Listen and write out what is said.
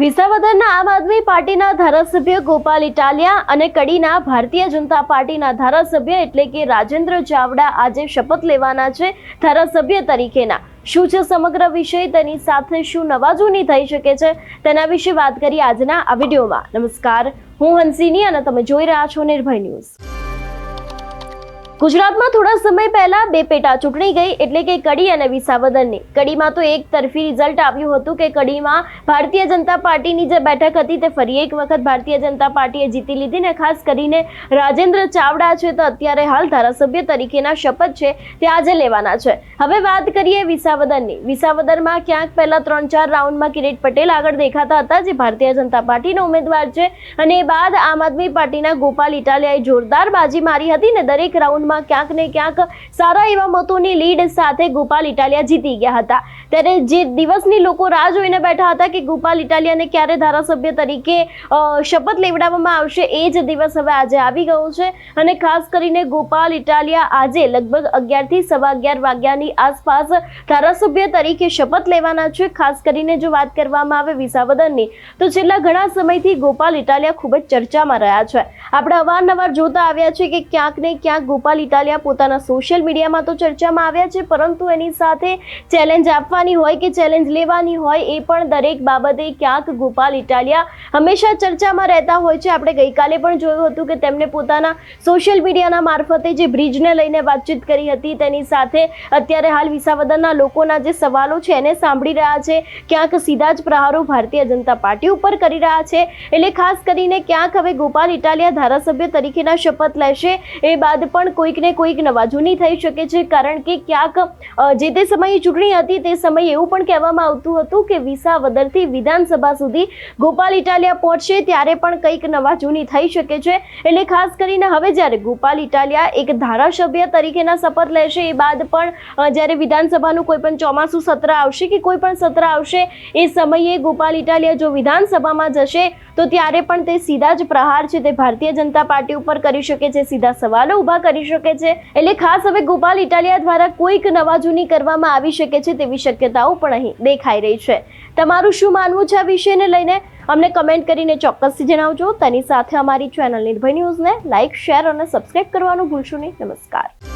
વિસાવદરના આમ આદમી પાર્ટીના ધારાસભ્ય ગોપાલ ઇટાલિયા અને કડીના ભારતીય જનતા પાર્ટીના ધારાસભ્ય એટલે કે રાજેન્દ્ર ચાવડા આજે શપથ લેવાના છે ધારાસભ્ય તરીકેના. શું છે સમગ્ર વિષય? તેની સાથે શું નવાજૂની થઈ શકે છે? તેના વિશે વાત કરી આજના આ વિડીયોમાં. નમસ્કાર. હું હંસિની અને તમે જોઈ રહ્યા છો નિર્ભય ન્યૂઝ. ગુજરાતમાં થોડા સમય પહેલા બે પેટા ચૂંટણી ગઈ એટલે કે કડી અને વિસાવદરની કડીમાં તો એક તરફી રિઝલ્ટ આવ્યું હતું કે કડીમાં ભારતીય જનતા પાર્ટીની જે બેઠક હતી તે ફરી એક વખત ભારતીય જનતા પાર્ટીએ જીતી લીધી ને ખાસ કરીને રાજેન્દ્ર ચાવડા છે તો અત્યારે હાલ ધારાસભ્ય તરીકેના શપથ છે તે આજે લેવાના છે. હવે વાત કરીએ વિસાવદરની વિસાવદરમાં ક્યાંક પહેલા ત્રણ ચાર રાઉન્ડમાં કિરીટ પટેલ આગળ દેખાતા હતા, જે ભારતીય જનતા પાર્ટીના ઉમેદવાર છે અને એ બાદ આમ આદમી પાર્ટીના ગોપાલ ઇટાલિયાએ જોરદાર બાજી મારી હતી ને દરેક રાઉન્ડમાં ક્યાંક ને ક્યાંક સારા એવા મતોની લીડ સાથે ગોપાલ ઇટાલિયા જીતી ગયા હતા. ત્યારે જે દિવસની લોકો રાહ જોઈને બેઠા હતા કે ગોપાલ ઇટાલિયાને ક્યારે ધારાસભ્ય તરીકે શપથ લેવડાવવામાં આવશે, એ જ દિવસ હવે આજે આવી ગયો છે. અને ખાસ કરીને ગોપાલ ઇટાલિયા આજે લગભગ અગિયારથી સવા અગિયાર વાગ્યાની આસપાસ ધારાસભ્ય તરીકે શપથ લેવાના છે. ખાસ કરીને જો વાત કરવામાં આવે વિસાવદનની, તો છેલ્લા ઘણા સમયથી ગોપાલ ઇટાલિયા ખૂબ જ ચર્ચામાં રહ્યા છે. આપણે અવારનવાર જોતા આવ્યા છે કે ક્યાંક ને ક્યાંક ગોપાલ ઇટાલિયા પોતાના સોશિયલ મીડિયામાં તો ચર્ચામાં આવ્યા છે, પરંતુ એની સાથે ચેલેન્જ આપવાની હોય કે ચેલેન્જ લેવાની હોય એ પણ દરેક બાબતે ક્યાંક ગોપાલ ઇટાલિયા હંમેશા ચર્ચામાં રહેતા હોય છે. આપણે ગઈકાલે પણ જોયું હતું કે તેમણે પોતાના સોશિયલ મીડિયાના મારફતે જે બ્રિજને લઈને વાતચીત કરી હતી, તેની સાથે અત્યારે હાલ વિસાવદરના લોકોના જે સવાલો છે એને સાંભળી રહ્યા છે. ક્યાંક સીધા જ પ્રહારો ભારતીય જનતા પાર્ટી ઉપર કરી રહ્યા છે. એટલે ખાસ કરીને ક્યાંક હવે ગોપાલ ઇટાલિયા ધારાસભ્ય તરીકેના શપથ લેશે એ બાદ પણ કોઈક ને કોઈક નવાજૂની થઈ શકે છે. કારણ કે ક્યાંક જે તે સમયે ચૂંટણી હતી તે સમયે એવું પણ કહેવામાં આવતું હતું કે વિસાવદરથી વિધાનસભા સુધી ગોપાલ ઇટાલિયા પહોંચશે ત્યારે પણ કંઈક નવાજૂની થઈ શકે છે. એટલે ખાસ કરીને હવે જ્યારે ગોપાલ ઇટાલિયા એક ધારાસભ્ય તરીકેના શપથ લેશે, એ બાદ પણ જ્યારે વિધાનસભાનું કોઈ પણ ચોમાસું સત્ર આવશે કે કોઈ પણ સત્ર આવશે, એ સમયે ગોપાલ ઇટાલિયા જો વિધાનસભામાં જશે, તો ત્યારે પણ તે સીધા જ પ્રહાર છે તે ભારતીય જનતા પાર્ટી ઉપર કરી શકે છે, સીધા સવાલો ઊભા કરી શકે છે. એટલે ખાસ હવે ગોપાલ ઇટાલિયા દ્વારા કોઈક નવાજૂની કરવામાં આવી શકે છે તેવી શક્યતાઓ પણ અહીં દેખાઈ રહી છે. તમારું શું માનવું છે આ વિષયને લઈને? અમને કમેન્ટ કરીને ચોક્કસથી જણાવજો. તેની સાથે અમારી ચેનલ નિર્ભય ન્યૂઝને લાઇક શેર અને સબસ્ક્રાઇબ કરવાનું ભૂલશો નહીં. નમસ્કાર.